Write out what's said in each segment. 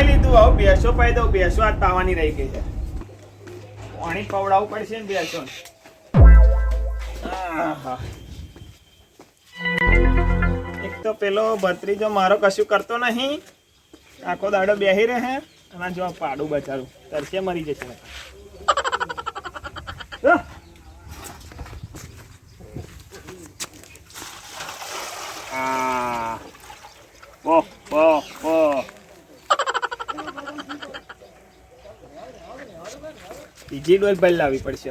પાઈ લીધું, હવે બેસો પાઈ દઉં બેસો આજ પાવાની રહી ગઈ છે. પાણી પવડાવવું પડશે ને બેસો એક તો પેલો ભત્રીજો મારો કશું કરતો નહીં. આખો દાડો બેહી રહે અને જો પાડું બચારું. તરસે મરી જશે. બીજી ડોલ ભરી લાવવી પડશે.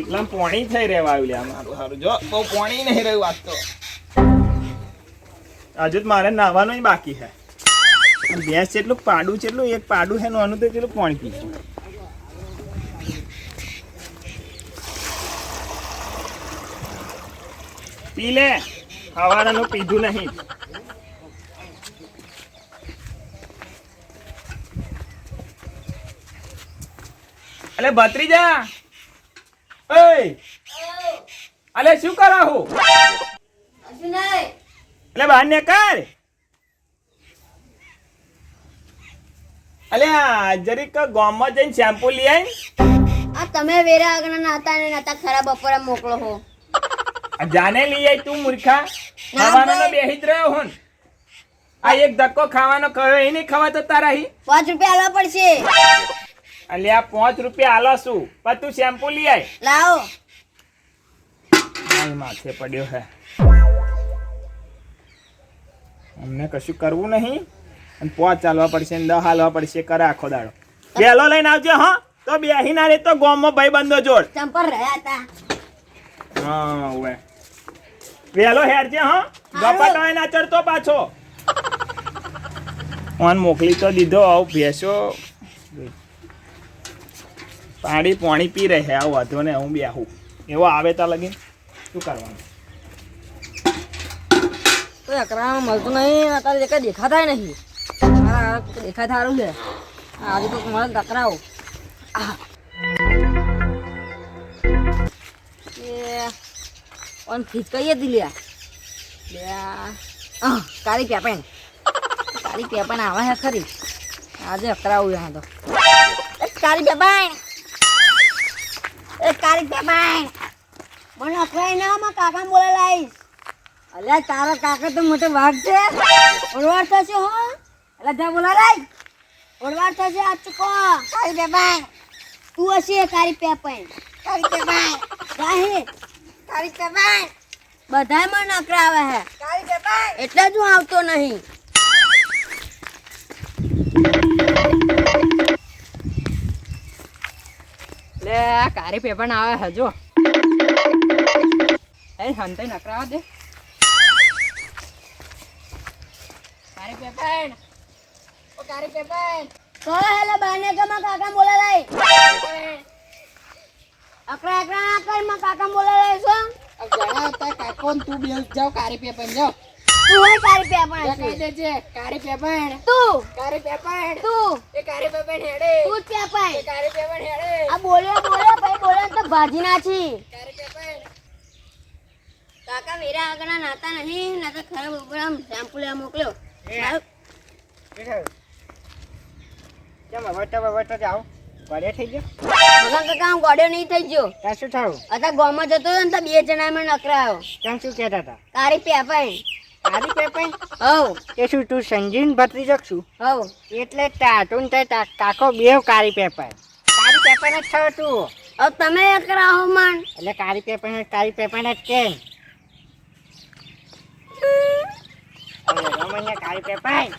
એકલામ પોણી થઈ રહેવા આવ્યું લ્યા મારું સારું. જો બહુ પોણી નહીં રહ્યું વાત તો. હજુ તો મારે નાહવાનું બાકી છે. ભેંસ જેટલું પાડું જેટલું એક પાડું છે નાનું તો જેટલું પાણી પીશું પી લે. હવારનું પીધું નહીં. અલે ભત્રીજા. ઓય અલે શું કરો હું? અલે બહાર ને કર અલે જરીક ગામમાં જઈને શેમ્પુ લઈ આવી આ તમે વેરા આગળ નાતા ને નાતા ખરાબ બપોરે મોકલો હો. જાને લઈ આય તું મૂર્ખા? ખાવાનો. બેહી જ રહ્યો હોન. આ એક ધક્કો ખાવાનો કયો એ નહીં ખવાતો તારા હી? પાંચ રૂપિયા આલવા પડશે. અલે આ પાંચ રૂપિયા આલો છું. પણ તું શેમ્પુ લઈ આય. લાવો. મારી માથે પડ્યો હે. અમને કશું કરવું નહીં. અને પોચ ચાલવા પડશે ને દહ હાલવા પડશે કરે આખો દાડો. પેલો લઈને આવજે હા. તો બેહી ના રે તો ગોમમાં ભાઈ બંધો જોડ. ચંપર રહ્યા હતા. હા હવે વેલો હેરજે હા. ગપાટ ના ચડતો પાછો. ફોન મોકલી તો દીધો આવ ભેસો. પાણી પાણી પી રહે આવું વાંધો ને હું બેહું એવો આવે તા લગીન. શું કરવાનું? તો અકરામાં મળતું નહીં અત્યારે એક દેખાતા નહીં. મારા દેખાય સારું છે. આજે તો મળે ટકરાવો આહ. ઓન ખીચકાઈએ દિલ્યા લ્યા. કાળી પેપેન કાળી પેપેન આવે હે ખરી. આજે અકરાવું હા તો કાળી પેપેન એ કાળી પેપેન મને અકરાય ના માં કાકા બોલા લાઈશ અલ્યા, તારા કાકા તો મોટો વાઘ છે. ઓળવાર થશે હો. એટલે જા બોલા લાઈ ઓળવાર થશે આ ચૂકો. કાળી પેપેન તું હશે કારી પેપણ કાળી પેપેન રાહે કાળી પેપેન બધાય મને અકરા આવે હે. કાળી પેપેન એટલે જ હું આવતો નહીં. લે આ કાળી પેપર આવે હજો. એ હંતે નકરાવા દે. કારી પેપર. ઓ કારી પેપર. કહો હેલે બાને કે માં કાકા બોલા લઈ અકરા અકરા ના કરમાં કાકા બોલા લાઈ કાકા વેરા આગળ નાતા નહીં ના શેમ્પુ લેવા મોકલ્યો. કેમ વટો વટો જાઓ. પડે થઈ ગયો? મગન કાકા હું ગોડ્યો નહીં થઈ ગયો. ત્યાં શું થયું? અત્યારે ગામમાં જતો હતો ને તો બે જણા મને નકરાયો ત્યાં શું કહેતા હતા? કારી પેપાઈ. કાલી પેપર હવ. એ શું તું સંજીન ભત્રીજો જગશું હવ. એટલે ટાટુન તે કાકો બે કારી પેપર કારી પેપર જ થયો તું. હવે તમે અકરાહો મન. એટલે કારી પેપર કારી પેપાઈ જ કેમ કારી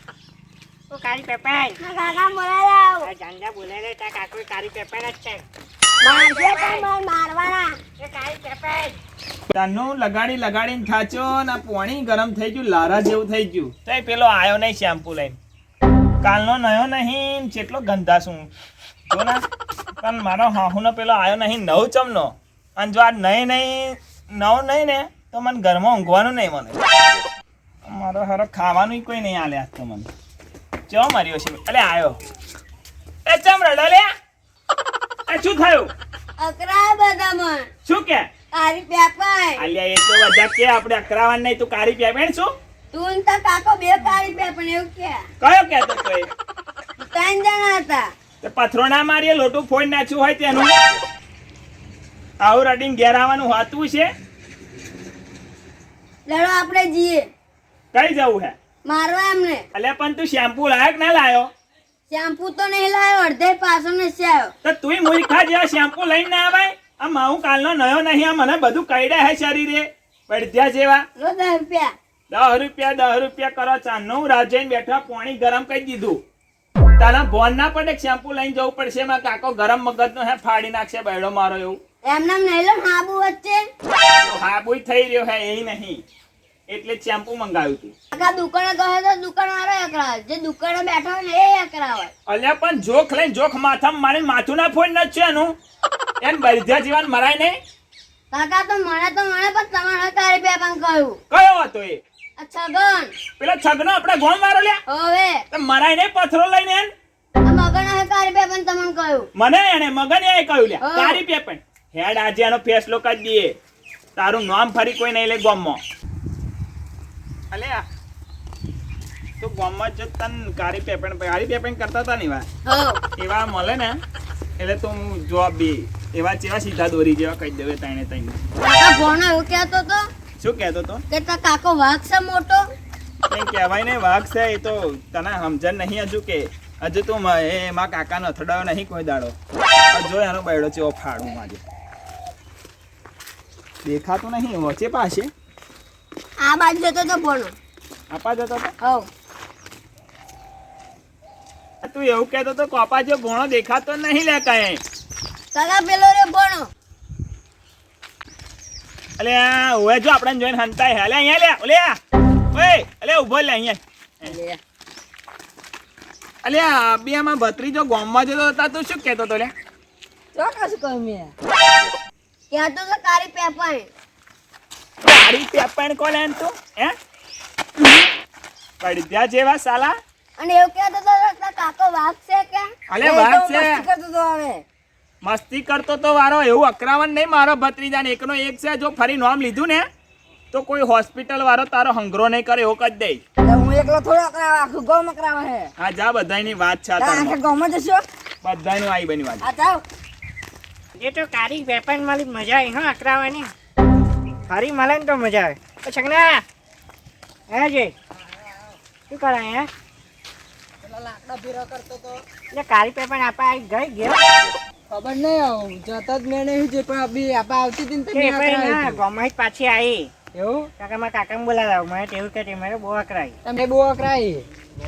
ઓ કાળી પેપર કાકા બોલા લાવ આ જાંડા બોલાય તા કાકો કાળી પેપર જ છે મારજે તમે મારવાના. એ કાળી પેપર તાનું લગાડી લગાડીને થાચો ને પાણી ગરમ થઈ ગયું લારા જેવું થઈ ગયું. તો પેલો આયો નહીં શેમ્પુ લઈને. કાલનો નયો નહીં કેટલો ગંધાશું જો ને પણ મારો હાહુનો પેલો આયો નહીં નવ ચમનો. અને જો આ નહીં નહીં નવ નહીં ને તો મને ઘરમાં ઊંઘવાનું નહીં મને મારો હારો ખાવાનું કોઈ નહીં આલે આજ તો મને. ચો માર્યો છે? અલે આયો. એ ચમ રડો લે એ શું થયું? અકરા બધામાં. શું કે? કારી પેપાય આલિયા એ તો બધા કે આપણે અકરાવાન નહીં તું કારી પેપેણ શું? તું તો કાકો બે કારી પેપણ એવું કે. કયો કે તો એ ત્રણ જણા હતા. તે પથરો ના મારીએ લોટું ફોડ નાખ્યું હોય તેનું. આવું રડીને ઘેર આવવાનું હોતું છે? લડો આપણે જઈએ કઈ જવું હે? મારવા એમને. અલ્યા પણ તું શેમ્પુ લાયક ના લાયો? શેમ્પુ તો નહીં લાવ્યો અડધે પાછો નથી આવ્યો તો તુંય મૂર્ખા જેવા શેમ્પુ લઈને ના આવે આ માઉ કાલનો નયો નહીં આ મને બધું કઈડા હે શરીરે. પડધ્યા જેવા. લો દસ રૂપિયા. દસ રૂપિયા દસ રૂપિયા કરો ચાંદનો રાહ જોઈને બેઠા પાણી ગરમ કરી દીધું. તારા ભોન ના પડે શેમ્પુ લઈને જવું પડશે મારા કાકો ગરમ મગજનો હે ફાડી નાખશે બેડો મારો એવું. એમને નહીં લો હાબુ વચ્ચે. હાબુ થઈ રહ્યો હે એ નહીં. એટલે શેમ્પુ મંગાવ્યું હતું આખા દુકાન કહે તો દુકાન વાળો એકરાવે જે દુકાને બેઠો હોય ને એ એકરાવે અલ્યા પણ જોખ લઈને જોખ માથામાં મારીને માથું ના ફોડ છે એનું. એમ બરધ્યા જીવન મરાય નહીં. કાકા તો મને તો મને પણ તમારે બે પણ કહ્યું. કયો હતો એ? છગન. પેલા છગનો આપણે ગોમ મારો લ્યા. હવે. તો મરાય નહીં પથરો લઈને એમ મગન હે કાળી પેપણ તમને કહ્યું. મને એને મગન એ કહ્યું લ્યા. કારી તારી પેપણ હેડ આજે એનો ફેસલો કરી દઈએ. તારું નામ ફરી કોઈ નહીં લે ગોમમાં. અલ્યા તું ગામમાં જો તન કારી પેપણ કારી પેપણ કરતા હતા ને એવા. એવા મળે ને એટલે તું જોબ બી એવા ચેવા સીધા દોરી જેવા કહી દેવે તાણે તાઈને કાકા ભણો એવું કહેતો તો? શું કહેતો તો? કે તા કાકો વાઘ છે મોટો? કંઈ કહેવાય ને વાઘ છે એ તો તને સમજણ નહીં હજુ કે હજુ તું મ- એ એમાં કાકાનો અથડાયો નહીં કોઈ દાડો. આ જો એનો બૈડો ચેવો ફાડું આજે દેખાતું નહીં વચ્ચે પાસે આ બાજુ જતો તો ભણો આપા જતો તો? હો તું એવું કહેતો તો કોપા જો ભોણો દેખાતો નહીં લે કઈ. કાકા પેલો રે ભણો. અલે ઓય જો આપણે જોઈને હંતાય અલે અહીંયા લે ઓલે. ઓય અલે ઊભો લે અહીંયા. અલે બે આમાં ભત્રીજો ગામમાં જતો હતા તું શું કહેતો તો લે? ચોક્કસ કહ્યું મેં. કહેતો તો કારી પેપણ તારી પેપણ કોણ એમ તું હે પડ્યા જેવા સાલા? અને એવું કહેતો તો કાકો વાઘ છે કે? અલે વાત છે. મસ્તી કરતો તો હવે મસ્તી કરતો તો વારો એવું અકરાવન નહીં મારો ભત્રીજાને એકનો એક છે જો ફરી નામ લીધું ને તો કોઈ હોસ્પિટલ વાળો તારો હંગરો નહીં કરે એવું કરી દે હું એકલો થોડો અકરાવે આખું ગૌ અકરાવે હે. હા જા બધાની વાત છે આખા તારમાં. જશો. બધાનું આઈ બની વાત. આ જાવ એ તો કારી વેપન વાળી મજા આવી હા અકરાવાની. ફરી મળે ને તો મજા આવે. તો છગના હે જય શું કરે હે એટલે કારી આપા આવી ગઈ ગયા. ખબર નહીં આવું. જતા જ મેં નહીં પણ અભી આપા આવતી હતી ને. ગમે પાછી આવી એવું? કાકા મારા કાકાને બોલાવ્યા મને એવું કે મારે બહુ અકરાઈ તમે બહુ અકરાઈ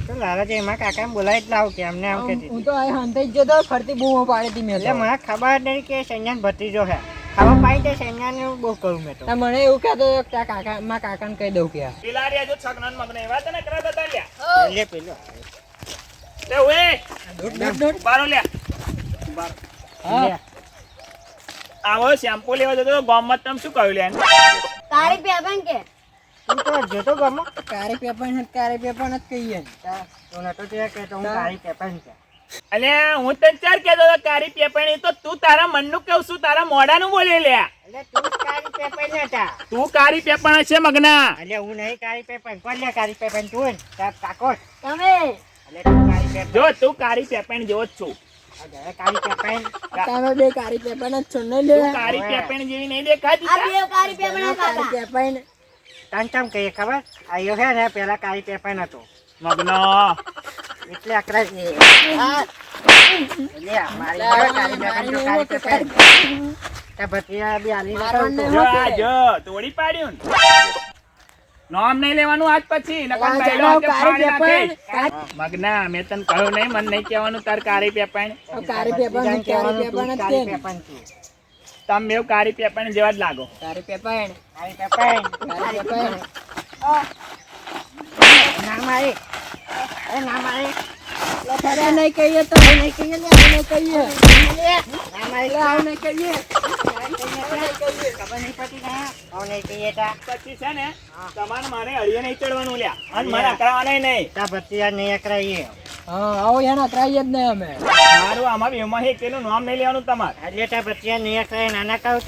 તો લાલા છે એમાં કાકાને બોલાવી જ લાવું કે અમને આમ કહેતી હું તો અહીં હંતાઈ જતો ફરતી બહુ પાડી હતી મેં એટલે મને ખબર નહીં કે સૈન્યાન ભત્રીજો છે ખાવા પાઈ તે સૈન્યાને બહુ કરું મેં તો. તો મને એવું કહેતો હતો કે તારા કાકા મારા કાકાને કહી દઉં કે. પેલા રહ્યા જો છગનન મગને એવા તને કરા દતા લ્યા લે પેલો. લે ઓય ઉભારો લ્યા ઉભારો. હા. લે. આવો શેમ્પુ લેવા જતો તો ગામમાં તમે શું કહ્યું લે? કાળી પેપણ કે? તું તો જોતો ગમો કારે પેપર ને કારે પેપર જ કહીએ. તો નતો તે કે તો હું કારી પેપર છે. અલે હું તને ચાર કહેતો હતો કારી પેપણી તો તું તારા મનનું કેવું શું તારા મોઢાનું બોલી લે. તું કારી કારી પેપણ છે મગના. એટલે હું નહીં કારી પેપણ કોણ લે કારી પેપણ તું કાકો તમે. કારી જો તું કારી પેપણ જેવો જ છું. કારી પેપર. તમે બે કારી પેપર જ છો નહીં લે? કારી પેપણ જેવી નહીં દેખાતી. આ બે કાળી પેપણ કારી કેમ કહીએ ખબર? આયો છે ને પેલા કારી પેપણ હતો મગનો. એટલે અકરા છે. નામ નહીં લેવાનું આજ પછી. મગના મેં તને કહ્યું નહીં મને નહીં કહેવાનું તાર કારી પેપણ. તમે એવું કારી પેપણ જેવા જ લાગો. કારી પેપણ કારી પેપણ કારી પેપણ ના મારે નહીં કહીએ તો નહીં કહીએ ને નહીં કહીએ. નહીં કહીએ. નાના કહું